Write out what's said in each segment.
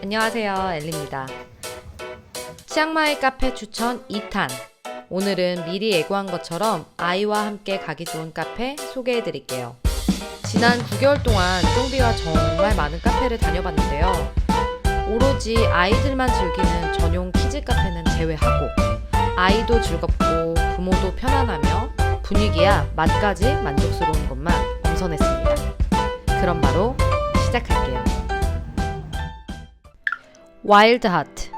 안녕하세요. 엘리입니다. 치앙마이 카페 추천 2탄. 오늘은 미리 예고한 것처럼 아이와 함께 가기 좋은 카페 소개해 드릴게요. 지난 9개월 동안 쫑비와 정말 많은 카페를 다녀봤는데요. 오로지 아이들만 즐기는 전용 키즈 카페는 제외하고 아이도 즐겁고 부모도 편안하며 분위기야 맛까지 만족스러운 것만 엄선했습니다. 그럼 바로 시작할게요. 와일드 하트.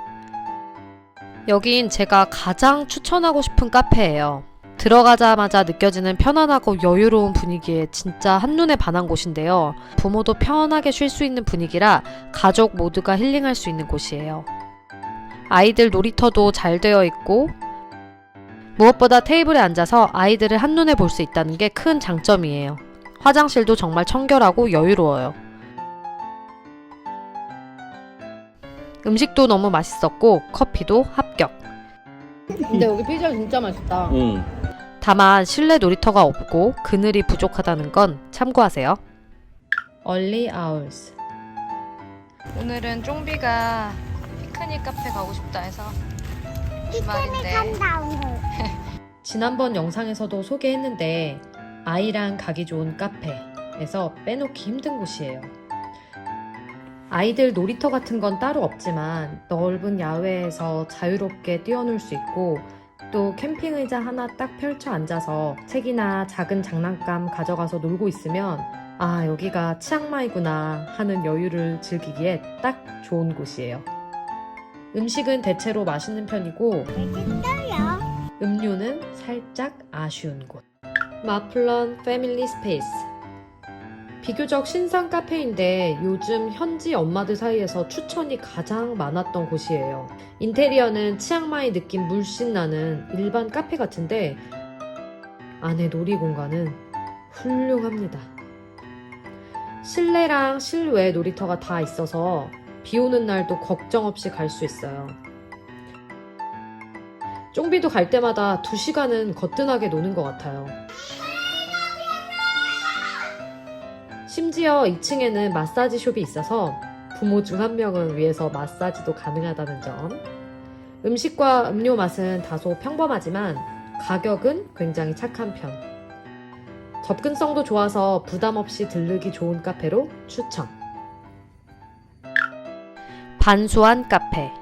여긴 제가 가장 추천하고 싶은 카페예요. 들어가자마자 느껴지는 편안하고 여유로운 분위기에 진짜 한눈에 반한 곳인데요. 부모도 편하게 쉴 수 있는 분위기라 가족 모두가 힐링할 수 있는 곳이에요. 아이들 놀이터도 잘 되어 있고 무엇보다 테이블에 앉아서 아이들을 한눈에 볼 수 있다는 게 큰 장점이에요. 화장실도 정말 청결하고 여유로워요. 음식도 너무 맛있었고 커피도 합격. 근데 여기 피자 진짜 맛있다. 응. 다만 실내 놀이터가 없고 그늘이 부족하다는 건 참고하세요. Early Hours 오늘은 쫑비가 피크닉 카페 가고 싶다 해서 주말인데 지난번 영상에서도 소개했는데 아이랑 가기 좋은 카페에서 빼놓기 힘든 곳이에요. 아이들 놀이터 같은 건 따로 없지만 넓은 야외에서 자유롭게 뛰어놀 수 있고 또 캠핑 의자 하나 딱 펼쳐 앉아서 책이나 작은 장난감 가져가서 놀고 있으면 아 여기가 치앙마이구나 하는 여유를 즐기기에 딱 좋은 곳이에요. 음식은 대체로 맛있는 편이고 음료는 살짝 아쉬운 곳. 마플런 패밀리 스페이스. 비교적 신상 카페인데 요즘 현지 엄마들 사이에서 추천이 가장 많았던 곳이에요. 인테리어는 치앙마이 느낌 물씬 나는 일반 카페 같은데 안에 놀이 공간은 훌륭합니다. 실내랑 실외 놀이터가 다 있어서 비 오는 날도 걱정 없이 갈 수 있어요. 쫑비도 갈 때마다 2시간은 거뜬하게 노는 것 같아요. 심지어 2층에는 마사지 숍이 있어서 부모 중 한 명은 위에서 마사지도 가능하다는 점. 음식과 음료 맛은 다소 평범하지만 가격은 굉장히 착한 편. 접근성도 좋아서 부담 없이 들르기 좋은 카페로 추천. 반수한 카페.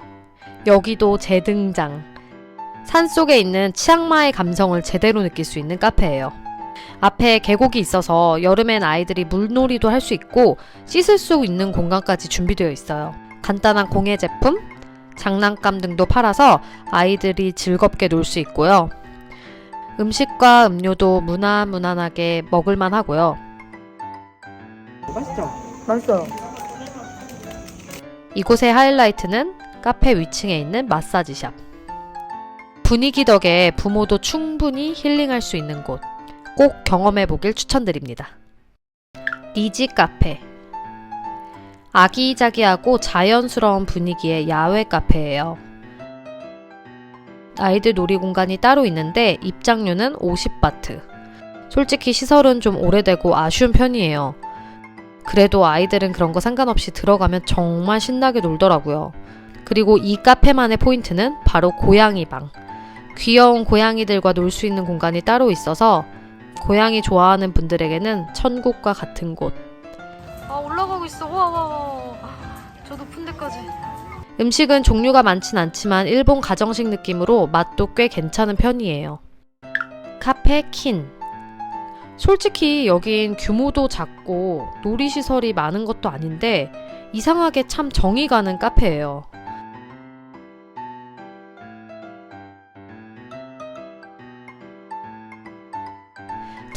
여기도 재등장. 산 속에 있는 치앙마이 감성을 제대로 느낄 수 있는 카페예요. 앞에 계곡이 있어서 여름엔 아이들이 물놀이도 할 수 있고 씻을 수 있는 공간까지 준비되어 있어요. 간단한 공예 제품, 장난감 등도 팔아서 아이들이 즐겁게 놀 수 있고요. 음식과 음료도 무난무난하게 먹을만 하고요. 맛있죠? 맛있어요. 이곳의 하이라이트는 카페 위층에 있는 마사지샵. 분위기 덕에 부모도 충분히 힐링할 수 있는 곳. 꼭 경험해 보길 추천드립니다. 리지 카페. 아기자기하고 자연스러운 분위기의 야외 카페예요. 아이들 놀이 공간이 따로 있는데 입장료는 50바트. 솔직히 시설은 좀 오래되고 아쉬운 편이에요. 그래도 아이들은 그런 거 상관없이 들어가면 정말 신나게 놀더라고요. 그리고 이 카페만의 포인트는 바로 고양이 방. 귀여운 고양이들과 놀 수 있는 공간이 따로 있어서 고양이 좋아하는 분들에게는 천국과 같은 곳. 아 올라가고 있어. 와와 와. 저 높은 데까지. 음식은 종류가 많진 않지만 일본 가정식 느낌으로 맛도 꽤 괜찮은 편이에요. 카페 킨. 솔직히 여긴 규모도 작고 놀이시설이 많은 것도 아닌데 이상하게 참 정이 가는 카페예요.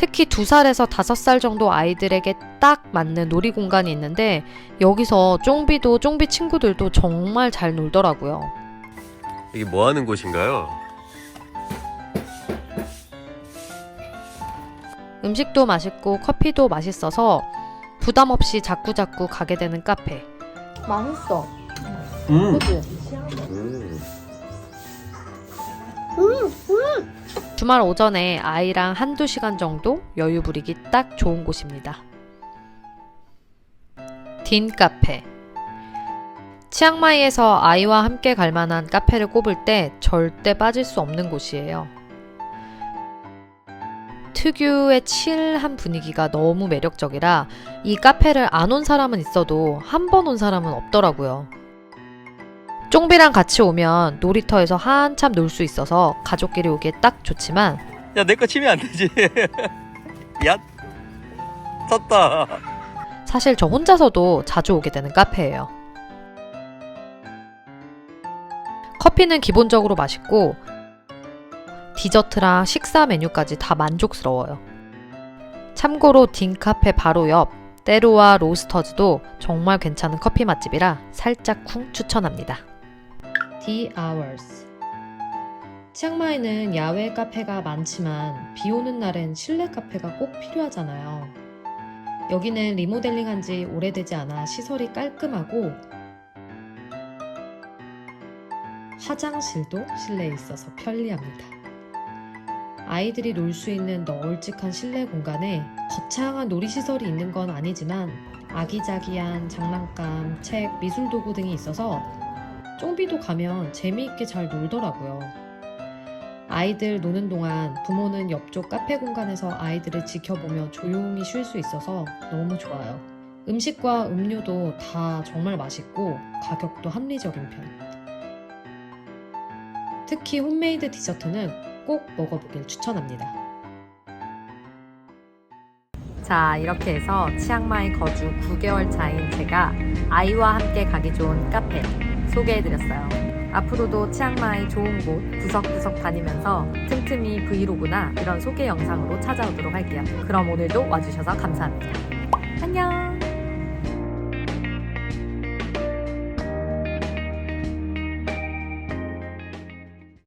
특히 두 살에서 다섯 살 정도 아이들에게 딱 맞는 놀이 공간이 있는데 여기서 쫑비도 쫑비 친구들도 정말 잘 놀더라고요. 이게 뭐 하는 곳인가요? 음식도 맛있고 커피도 맛있어서 부담 없이 자꾸자꾸 가게 되는 카페. 맛있어. 음. 그치? 음. 주말 오전에 아이랑 한두 시간 정도 여유 부리기 딱 좋은 곳입니다. 딘 카페. 치앙마이에서 아이와 함께 갈 만한 카페를 꼽을 때 절대 빠질 수 없는 곳이에요. 특유의 칠한 분위기가 너무 매력적이라 이 카페를 안 온 사람은 있어도 한 번 온 사람은 없더라고요. 쫑비랑 같이 오면 놀이터에서 한참 놀 수 있어서 가족끼리 오기에 딱 좋지만 야, 내 거 치면 안 되지. 야, 섰다. 사실 저 혼자서도 자주 오게 되는 카페예요. 커피는 기본적으로 맛있고 디저트랑 식사 메뉴까지 다 만족스러워요. 참고로 딘카페 바로 옆 때루와 로스터즈도 정말 괜찮은 커피 맛집이라 살짝 쿵 추천합니다. The Hours 치앙마이는 야외 카페가 많지만 비 오는 날엔 실내 카페가 꼭 필요하잖아요. 여기는 리모델링 한 지 오래되지 않아 시설이 깔끔하고 화장실도 실내에 있어서 편리합니다. 아이들이 놀 수 있는 널찍한 실내 공간에 거창한 놀이시설이 있는 건 아니지만 아기자기한 장난감, 책, 미술 도구 등이 있어서 쫑비도 가면 재미있게 잘 놀더라고요. 아이들 노는 동안 부모는 옆쪽 카페 공간에서 아이들을 지켜보며 조용히 쉴 수 있어서 너무 좋아요. 음식과 음료도 다 정말 맛있고 가격도 합리적인 편. 특히 홈메이드 디저트는 꼭 먹어보길 추천합니다. 자, 이렇게 해서 치앙마이 거주 9개월 차인 제가 아이와 함께 가기 좋은 카페 소개해드렸어요. 앞으로도 치앙마이 좋은 곳 구석구석 다니면서 틈틈이 브이로그나 이런 소개 영상으로 찾아오도록 할게요. 그럼 오늘도 와주셔서 감사합니다. 안녕!